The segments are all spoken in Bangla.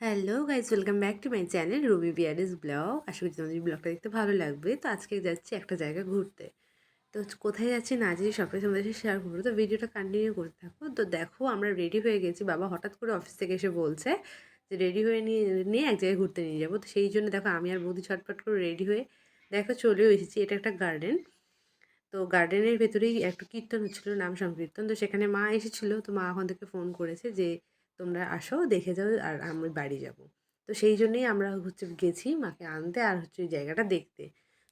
Hello guys welcome back to my channel Ruby বিয়ারিস blog. আশা করি তোমাদের ব্লগটা দেখতে ভালো লাগবে। তো আজকে যাচ্ছি একটা জায়গা ঘুরতে। তো কোথায় যাচ্ছি না যাচ্ছি সবটাই তোমাদের সাথে শেয়ার করব। তো ভিডিওটা কন্টিনিউ করতে থাকো। তো দেখো আমরা রেডি হয়ে গেছি। বাবা হঠাৎ করে অফিস থেকে এসে বলছে যে রেডি হয়ে নিয়ে নিয়ে এক জায়গায় ঘুরতে নিয়ে যাব। তো সেই জন্য দেখো আমি আর বৌদি ছটপট করে রেডি হয়ে দেখো চলেও এসেছি। এটা একটা গার্ডেন তো গার্ডেনের ভেতরেই একটু কীর্তন হচ্ছিল, নাম সংকীর্তন। তো সেখানে মা এসেছিল। তো মা ওখান থেকে ফোন করেছে যে তোমরা আসো, দেখে যাও আর আমি বাড়ি যাব। তো সেই জন্যই আমরা হচ্ছে গেছি মাকে আনতে আর হচ্ছে ওই জায়গাটা দেখতে।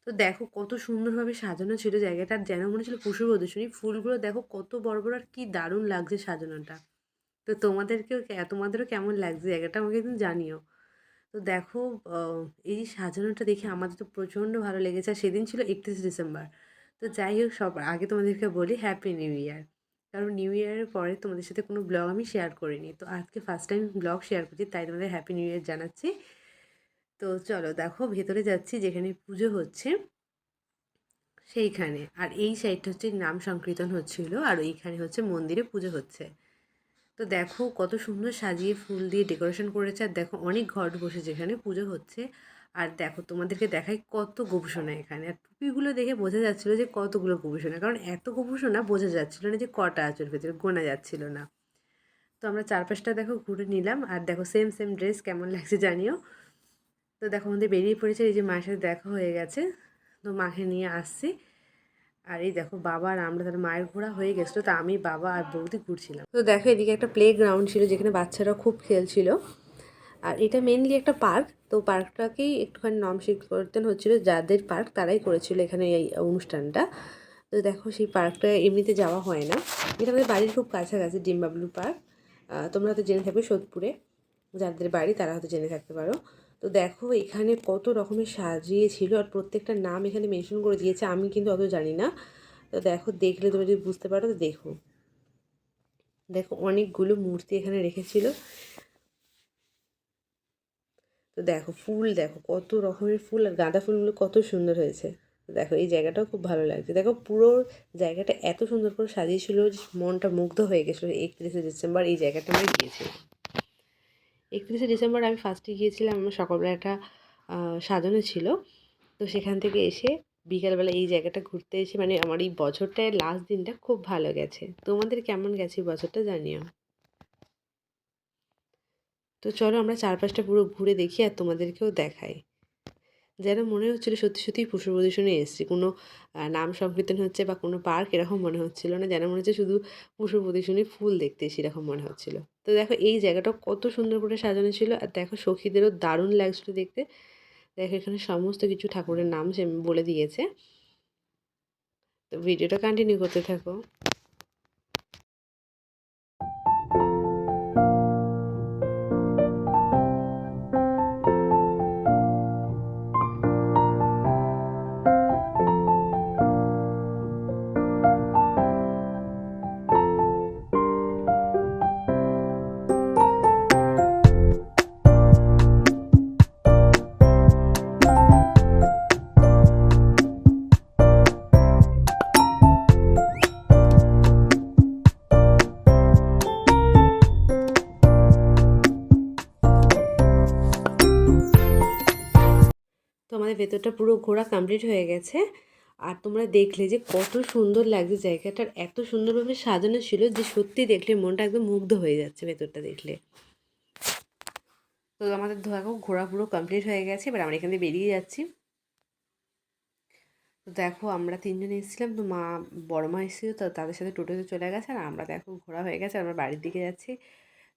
তো দেখো কত সুন্দরভাবে সাজানো ছিল জায়গাটা। যেন মনে ছিল পশু প্রদর্শনী। ফুলগুলো দেখো কত বড় বড় আর কি দারুণ লাগছে সাজানোটা। তো তোমাদেরকেও তোমাদেরও কেমন লাগছে জায়গাটা আমাকে কিন্তু জানিও। তো দেখো এই সাজানোটা দেখে আমাদের তো প্রচণ্ড ভালো লেগেছে। আর সেদিন ছিল একত্রিশে ডিসেম্বর। তো যাই হোক, সব আগে তোমাদেরকে বলি হ্যাপি নিউ ইয়ার কারণ নিউ ইয়ারের পরে তোমাদের সাথে কোনো ব্লগ আমি শেয়ার করিনি। তো আজকে ফার্স্ট টাইম ব্লগ শেয়ার করছি, তাই তোমাদের হ্যাপি নিউ ইয়ার জানাচ্ছি। তো চলো দেখো, ভেতরে যাচ্ছি, যেখানে পুজো হচ্ছে, সেইখানে। আর এই সাইডটা হচ্ছে নাম সংকীর্তন হচ্ছিল, আর ওইখানে হচ্ছে মন্দিরে পুজো হচ্ছে। তো দেখো কত সুন্দর সাজিয়ে ফুল দিয়ে ডেকোরেশন করেছে। আর দেখো অনেক ঘট বসে যেখানে পুজো হচ্ছে। আর দেখো তোমাদেরকে দেখাই কত গবেষণা এখানে। আর টুপিগুলো দেখে বোঝা যাচ্ছিল যে কতগুলো গবেষণা কারণ এত গবেষণা বোঝা যাচ্ছিল না যে কটা আচর ভেতরে, গোনা যাচ্ছিল না। তো আমরা চারপাশটা দেখো ঘুরে নিলাম। আর দেখো সেম সেম ড্রেস কেমন লাগছে জানিও। তো দেখো আমাদের বেরিয়ে পড়েছে, এই যে মায়ের সাথে দেখা হয়ে গেছে। তো মাকে নিয়ে আসছি। আর এই দেখো বাবা আর আমরা তার মায়ের ঘোরা হয়ে গেছিল, তো আমি বাবা আর বৌদি ঘুরছিলাম। তো দেখো এদিকে একটা প্লে গ্রাউন্ড ছিল যেখানে বাচ্চারা খুব খেলছিল। আর এটা মেনলি একটা পার্ক তো পার্কটাকেই একটুখানি নাম করতেন হচ্ছিল, যাদের পার্ক তারাই করেছিল এখানে এই অনুষ্ঠানটা। তো দেখো সেই পার্কটা এমনিতে যাওয়া হয় না। এটা আমাদের বাড়ির খুব কাছাকাছি, ডিমবাবলু পার্ক তোমরা হয়তো জেনে থাকবে সোদপুরে। যাদের বাড়ি তারা হয়তো জেনে থাকতে পারো। তো দেখো এখানে কত রকমের সাজিয়েছিল আর প্রত্যেকটা নাম এখানে মেনশন করে দিয়েছে, আমি কিন্তু অত জানি না। তো দেখো, দেখলে তুমি যদি বুঝতে পারো, তো দেখো। দেখো, অনেকগুলো মূর্তি এখানে রেখেছিল। তো দেখো, ফুল দেখো, কত রকমের ফুল আর গাঁদা ফুলগুলো কত সুন্দর হয়েছে। দেখো, এই জায়গাটাও খুব ভালো লাগছে। দেখো, পুরো জায়গাটা এত সুন্দর করে সাজিয়েছিল মনটা মুগ্ধ হয়ে গেছিল। একত্রিশে ডিসেম্বর এই জায়গাটা আমরা গিয়েছিলাম। একত্রিশে ডিসেম্বর আমি ফার্স্টে গিয়েছিলাম, আমার সকালবেলা একটা সাজানো ছিল। তো সেখান থেকে এসে বিকালবেলা এই জায়গাটা ঘুরতে এসে মানে আমার এই বছরটায় লাস্ট দিনটা খুব ভালো গেছে। তোমাদের কেমন গেছে এই বছরটা জানিও। তো চলো আমরা চারপাশটা পুরো ঘুরে দেখি আর তোমাদেরকেও দেখাই। যেন মনে হচ্ছিল সত্যি সত্যিই পশু প্রদর্শনে এসেছি। কোনো নাম সংকীর্তন হচ্ছে বা কোনো পার্ক এরকম মনে হচ্ছিল না। যেন মনে হচ্ছে শুধু পশু প্রদর্শনী ফুল দেখতে সেরকম মনে হচ্ছিল। তো দেখো এই জায়গাটা কত সুন্দর করে সাজানো ছিল আর দেখো সখীদেরও দারুণ লাগছিল দেখতে। দেখো এখানে সমস্ত কিছু ঠাকুরের নাম সে বলে দিয়েছে। তো ভিডিওটা কন্টিনিউ করতে থাকো। আমাদের ভেতরটা পুরো ঘোরা কমপ্লিট হয়ে গেছে। আর তোমরা দেখলে যে কত সুন্দর লাগছে জায়গাটার, এত সুন্দরভাবে সাজানো ছিল যে সত্যি দেখলে মনটা একদম মুগ্ধ হয়ে যাচ্ছে ভেতরটা দেখলে। তো আমাদের দেখো ঘোরা পুরো কমপ্লিট হয়ে গেছে, এবার আমরা এখান থেকে বেরিয়ে যাচ্ছি। তো দেখো আমরা তিনজন এসেছিলাম, তো মা বড় মা এসেছিল, তো তাদের সাথে টোটোতে চলে গেছে, আর আমরা দেখো ঘোরা হয়ে গেছে আমরা বাড়ির দিকে যাচ্ছি।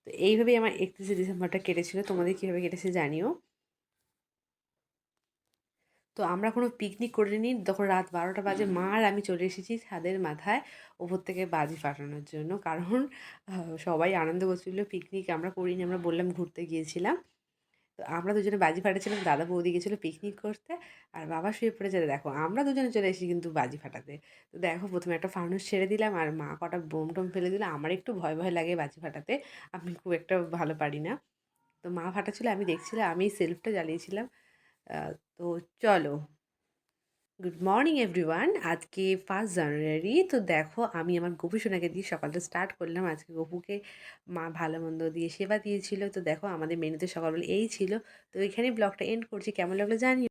তো এইভাবেই আমার একত্রিশে ডিসেম্বরটা কেটেছিল, তোমাদের কীভাবে কেটেছে জানিও। তো আমরা কোনো পিকনিক করিনি তখন রাত বারোটা বাজে। মা আর আমি চলে এসেছি ছাদের মাথায় ওপর থেকে বাজি ফাটানোর জন্য। কারণ সবাই আনন্দ করছিল পিকনিক আমরা করিনি আমরা বললাম ঘুরতে গিয়েছিলাম। তো আমরা দুজনে বাজি ফাটাচ্ছিলাম দাদা বৌদি গেছিল পিকনিক করতে। আর বাবা শুয়ে পড়ে চলে দেখো আমরা দুজনে চলে এসেছি কিন্তু বাজি ফাটাতে। তো দেখো প্রথমে একটা ফানুস ছেড়ে দিলাম আর মা কটা বোম টোম ফেলে দিলাম আমার একটু ভয় ভয় লাগে বাজি ফাটাতে আমি খুব একটা ভালো পারি না। তো মা ফাটাচ্ছিল আমি দেখছিলাম আমি সেলফটা জ্বালিয়েছিলাম। তো চলো। গুড মর্নিং এভরিওয়ান আজকে ফার্স্ট জানুয়ারি তো দেখো আমি আমার গপু সোনাকে দিয়ে সকালটা স্টার্ট করলাম। আজকে গপুকে মা ভালো মন্দ দিয়ে সেবা দিয়েছিল। তো দেখো আমাদের মেনুতে সকালবেলা এই ছিল। তো এখানে ব্লগটা এন্ড করছি। কেমন লাগল জানি